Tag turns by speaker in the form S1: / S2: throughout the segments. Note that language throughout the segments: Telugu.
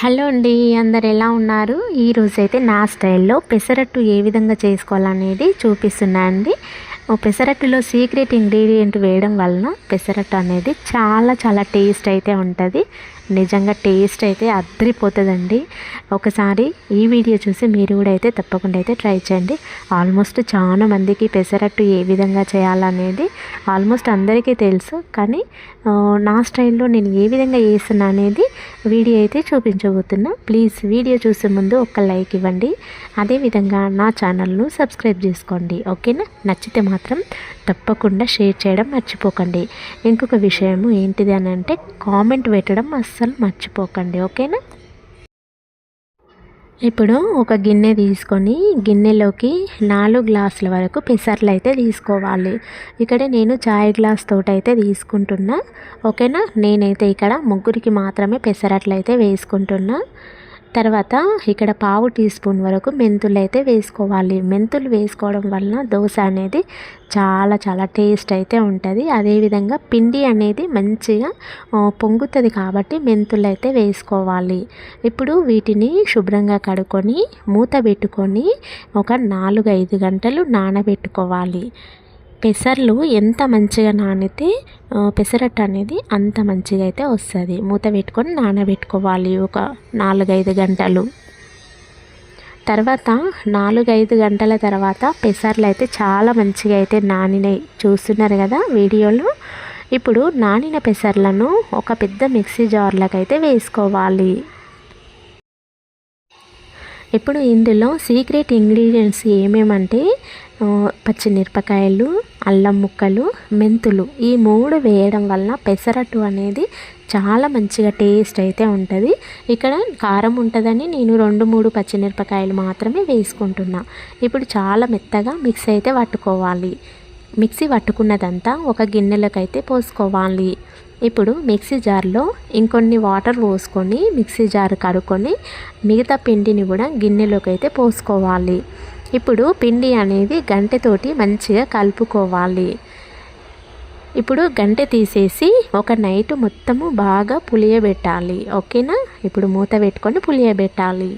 S1: హలో అండి అందరు ఎలా ఉన్నారు? ఈరోజు అయితే నా స్టైల్లో పెసరట్టు ఏ విధంగా చేసుకోవాలనేది చూపిస్తున్నా అండి. పెసరట్టులో సీక్రెట్ ఇంగ్రీడియంట్ వేయడం వలన పెసరట్టు అనేది చాలా చాలా టేస్ట్ అయితే ఉంటుంది. నిజంగా టేస్ట్ అయితే అద్దరిపోతుందండి ఒకసారి ఈ వీడియో చూసి మీరు కూడా అయితే తప్పకుండా అయితే ట్రై చేయండి. ఆల్మోస్ట్ చాలా మందికి పెసరట్టు ఏ విధంగా చేయాలనేది ఆల్మోస్ట్ అందరికీ తెలుసు. కానీ నా స్టైల్లో నేను ఏ విధంగా చేస్తున్నా అనేది వీడియో అయితే చూపించబోతున్నా. ప్లీజ్ వీడియో చూసే ముందు ఒక లైక్ ఇవ్వండి. అదేవిధంగా నా ఛానల్ను సబ్స్క్రైబ్ చేసుకోండి. ఓకేనా? నచ్చితే మాత్రం తప్పకుండా షేర్ చేయడం మర్చిపోకండి. ఇంకొక విషయము ఏంటిది అని అంటే కామెంట్ పెట్టడం అస్సలు మర్చిపోకండి ఓకేనా? ఇప్పుడు ఒక గిన్నె తీసుకొని గిన్నెలోకి నాలుగు గ్లాసుల వరకు పెసర్లు అయితే తీసుకోవాలి. ఇక్కడ నేను చాయ్ గ్లాస్ తోటి అయితే తీసుకుంటున్నా ఓకేనా? నేనైతే ఇక్కడ ముగ్గురికి మాత్రమే పెసరట్లు అయితే వేసుకుంటున్నా. తర్వాత ఇక్కడ పావు టీ స్పూన్ వరకు మెంతులు అయితే వేసుకోవాలి. మెంతులు వేసుకోవడం వలన దోశ అనేది చాలా చాలా టేస్ట్ అయితే ఉంటుంది. అదేవిధంగా పిండి అనేది మంచిగా పొంగుతుంది కాబట్టి మెంతులు అయితే వేసుకోవాలి. ఇప్పుడు వీటిని శుభ్రంగా కడుక్కొని మూత పెట్టుకొని ఒక నాలుగు ఐదు గంటలు నానబెట్టుకోవాలి. పెసర్లు ఎంత మంచిగా నానితే పెసరట్టు అనేది అంత మంచిగా అయితే వస్తుంది. మూత పెట్టుకొని నానబెట్టుకోవాలి ఒక నాలుగైదు గంటలు. తర్వాత నాలుగైదు గంటల తర్వాత పెసర్లు అయితే చాలా మంచిగా అయితే నానినాయి. చూస్తున్నారు కదా వీడియోలో? ఇప్పుడు నానిన పెసర్లను ఒక పెద్ద మిక్సీ జార్లకు అయితే వేసుకోవాలి. ఇప్పుడు ఇందులో సీక్రెట్ ఇంగ్రీడియంట్స్ ఏమేమంటే పచ్చిమిరపకాయలు అల్లం ముక్కలు మెంతులు ఈ మూడు వేయడం వలన పెసరట్టు అనేది చాలా మంచిగా టేస్ట్ అయితే ఉంటుంది. ఇక్కడ కారం ఉంటుందని నేను రెండు మూడు పచ్చిమిరపకాయలు మాత్రమే వేసుకుంటున్నా. ఇప్పుడు చాలా మెత్తగా మిక్స్ అయితే పట్టుకోవాలి. మిక్సీ పట్టుకున్నదంతా ఒక గిన్నెలకైతే పోసుకోవాలి. ఇప్పుడు మిక్సీ జార్లో ఇంకొన్ని వాటర్ పోసుకొని మిక్సీ జార్ కడుక్కొని మిగతా పిండిని కూడా గిన్నెలోకి అయితే పోసుకోవాలి. ఇప్పుడు పిండి అనేది గంటెతోటి మంచిగా కలుపుకోవాలి. ఇప్పుడు గంటె తీసేసి ఒక నైట్ మొత్తము బాగా పులియబెట్టాలి. ఓకేనా? ఇప్పుడు మూత పెట్టుకొని పులియబెట్టాలి.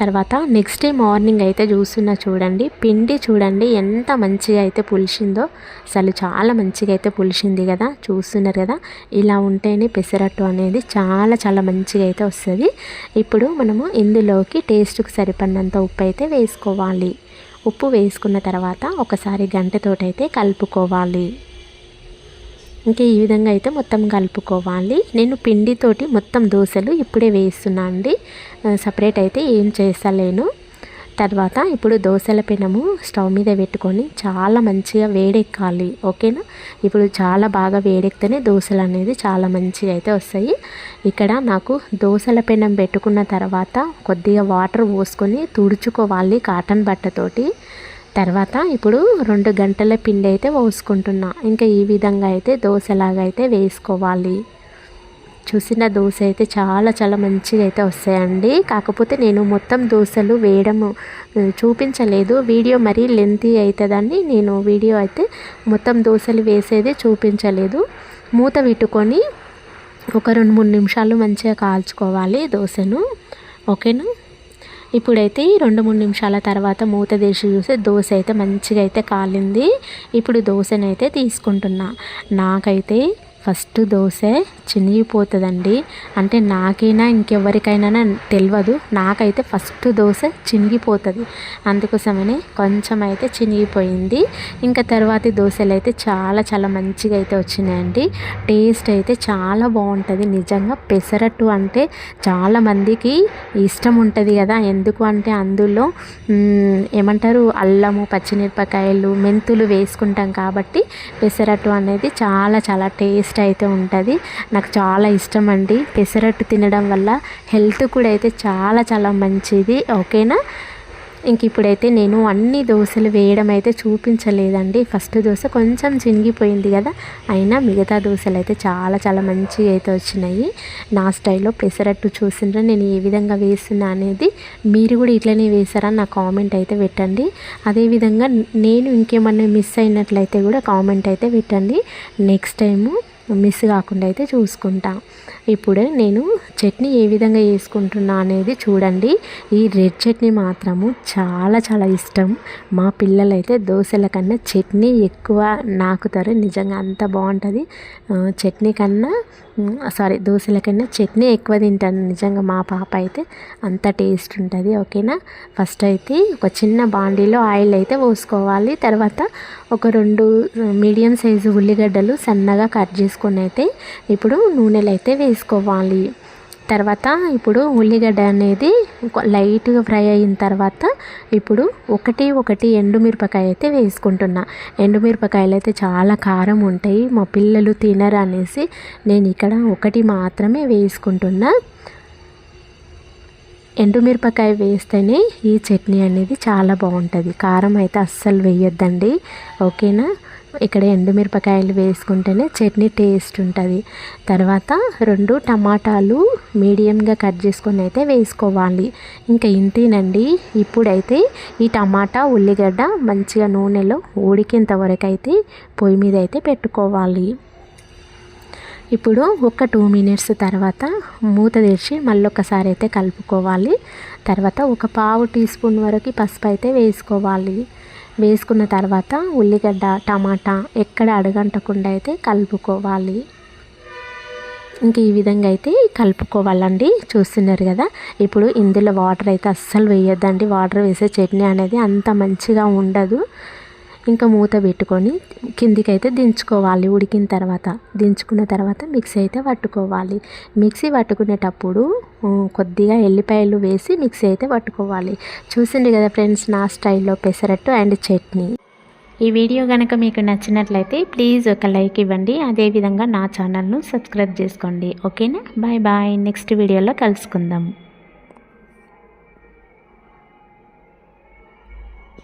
S1: తర్వాత నెక్స్ట్ డే మార్నింగ్ అయితే చూస్తున్నా చూడండి. పిండి చూడండి ఎంత మంచిగా అయితే పులిసిందో. అసలు చాలా మంచిగా అయితే పులిసింది కదా చూస్తున్నారు కదా. ఇలా ఉంటేనే పెసరట్టు అనేది చాలా చాలా మంచిగా అయితే వస్తుంది. ఇప్పుడు మనము ఇందులోకి టేస్ట్కి సరిపడినంత ఉప్పు అయితే వేసుకోవాలి. ఉప్పు వేసుకున్న తర్వాత ఒకసారి గంటతోటైతే కలుపుకోవాలి. ఇంకా ఈ విధంగా అయితే మొత్తం కలుపుకోవాలి. నేను పిండితోటి మొత్తం దోశలు ఇప్పుడే వేస్తున్నా అండి. సపరేట్ అయితే ఏం చేస్తలేను. తర్వాత ఇప్పుడు దోశల పెనము స్టవ్ మీద పెట్టుకొని చాలా మంచిగా వేడెక్కాలి. ఓకేనా? ఇప్పుడు చాలా బాగా వేడెక్కితేనే దోశలు అనేది చాలా మంచిగా అయితే వస్తాయి. ఇక్కడ నాకు దోశల పెనం పెట్టుకున్న తర్వాత కొద్దిగా వాటర్ పోసుకొని తుడుచుకోవాలి కాటన్ బట్టతోటి. తర్వాత ఇప్పుడు రెండు గంటల పిండి అయితే పోసుకుంటున్నా. ఇంకా ఈ విధంగా అయితే దోశలాగా అయితే వేసుకోవాలి. చూసిన దోశ అయితే చాలా చాలా మంచిగా అయితే వస్తాయండి. కాకపోతే నేను మొత్తం దోశలు వేయడం చూపించలేదు. వీడియో మరీ లెంతీ అవుతుందని నేను వీడియో అయితే మొత్తం దోశలు వేసేది చూపించలేదు. మూత పెట్టుకొని ఒక రెండు మూడు నిమిషాలు మంచిగా కాల్చుకోవాలి దోశను. ఓకేనా? ఇప్పుడైతే ఈ రెండు మూడు నిమిషాల తర్వాత మూత తీసి చూస్తే దోశ అయితే మంచిగా అయితే కాలింది. ఇప్పుడు దోశనైతే తీసుకుంటున్నా. నాకైతే ఫస్ట్ దోశ చినిగిపోతుందండి. అంటే నాకైనా ఇంకెవరికైనా తెలియదు నాకైతే ఫస్ట్ దోశ చినిగిపోతుంది. అందుకోసమని కొంచెం అయితే చినిగిపోయింది. ఇంకా తర్వాతి దోశలు అయితే చాలా చాలా మంచిగా అయితే వచ్చినాయండి. టేస్ట్ అయితే చాలా బాగుంటుంది. నిజంగా పెసరట్టు అంటే చాలామందికి ఇష్టం ఉంటుంది కదా. ఎందుకు అంటే అందులో ఏమంటారు? అల్లము పచ్చిమిరపకాయలు మెంతులు వేసుకుంటాం కాబట్టి పెసరట్టు అనేది చాలా చాలా టేస్ట్ అయితే ఉంటుంది. నాకు చాలా ఇష్టం అండి. పెసరట్టు తినడం వల్ల హెల్త్ కూడా అయితే చాలా చాలా మంచిది. ఓకేనా? ఇంక ఇప్పుడైతే నేను అన్ని దోశలు వేయడం అయితే చూపించలేదండి. ఫస్ట్ దోశ కొంచెం చినిగిపోయింది కదా. అయినా మిగతా దోశలు అయితే చాలా చాలా మంచిగా అయితే వచ్చినాయి. నా స్టైల్లో పెసరట్టు చూసినా నేను ఏ విధంగా వేస్తున్నా అనేది మీరు కూడా ఇట్లనే వేసారా నా కామెంట్ అయితే పెట్టండి. అదేవిధంగా నేను ఇంకేమన్నా మిస్ అయినట్లయితే కూడా కామెంట్ అయితే పెట్టండి. నెక్స్ట్ టైము మిస్ కాకుండా అయితే చూసుకుంటా. ఇప్పుడు నేను చట్నీ ఏ విధంగా వేసుకుంటున్నా అనేది చూడండి. ఈ రెడ్ చట్నీ మాత్రము చాలా చాలా ఇష్టం. మా పిల్లలైతే దోశల కన్నా చట్నీ ఎక్కువ నాకుతారు. నిజంగా అంత బాగుంటుంది. చట్నీ కన్నా సారీ దోశల కన్నా చట్నీ ఎక్కువ తింటాను. నిజంగా మా పాప అయితే అంత టేస్ట్ ఉంటుంది. ఓకేనా? ఫస్ట్ అయితే ఒక చిన్న బాండీలో ఆయిల్ అయితే పోసుకోవాలి. తర్వాత ఒక రెండు మీడియం సైజు ఉల్లిగడ్డలు సన్నగా కట్ చేసుకొని అయితే ఇప్పుడు నూనెలు అయితే వేసుకోవాలి తర్వాత ఇప్పుడు ఉల్లిగడ్డ అనేది లైట్గా ఫ్రై అయిన తర్వాత ఇప్పుడు ఒకటి ఒకటి ఎండుమిరపకాయ అయితే వేసుకుంటున్నా. ఎండుమిరపకాయలు అయితే చాలా కారం ఉంటాయి. మా పిల్లలు తినరు అనేసి నేను ఇక్కడ ఒకటి మాత్రమే వేసుకుంటున్నా. ఎండుమిరపకాయ వేస్తేనే ఈ చట్నీ అనేది చాలా బాగుంటుంది. కారం అయితే అస్సలు వేయొద్దండి. ఓకేనా? ఇక్కడ ఎండుమిరపకాయలు వేసుకుంటేనే చట్నీ టేస్ట్ ఉంటుంది. తర్వాత రెండు టమాటాలు మీడియంగా కట్ చేసుకొని అయితే వేసుకోవాలి. ఇంకా ఇంతేనండి. ఇప్పుడైతే ఈ టమాటా ఉల్లిగడ్డ మంచిగా నూనెలో ఉడికేంత వరకు అయితే పొయ్యి మీద అయితే పెట్టుకోవాలి. ఇప్పుడు ఒక టూ మినిట్స్ తర్వాత మూత తెరిచి మళ్ళీ ఒకసారి అయితే కలుపుకోవాలి. తర్వాత ఒక పావు టీ స్పూన్ వరకు పసుపు అయితే వేసుకోవాలి. వేసుకున్న తర్వాత ఉల్లిగడ్డ టమాటా ఎక్కడ అడగంటకుండా అయితే కలుపుకోవాలి. ఇంక ఈ విధంగా అయితే కలుపుకోవాలండి. చూస్తున్నారు కదా ఇప్పుడు ఇందులో వాటర్ అయితే అస్సలు వేయొద్దండి. వాటర్ వేసే చట్నీ అనేది అంత మంచిగా ఉండదు. ఇంకా మూత పెట్టుకొని కిందికి అయితే దించుకోవాలి. ఉడికిన తర్వాత దించుకున్న తర్వాత మిక్సీ అయితే పట్టుకోవాలి. మిక్సీ పట్టుకునేటప్పుడు కొద్దిగా ఎల్లిపాయలు వేసి మిక్సీ అయితే పట్టుకోవాలి. చూసింది కదా ఫ్రెండ్స్ నా స్టైల్లో పెసరట్టు అండ్ చట్నీ. ఈ వీడియో కనుక మీకు నచ్చినట్లయితే ప్లీజ్ ఒక లైక్ ఇవ్వండి. అదేవిధంగా నా ఛానల్ను సబ్స్క్రైబ్ చేసుకోండి. ఓకేనా? Bye bye. నెక్స్ట్ వీడియోలో కలుసుకుందాం.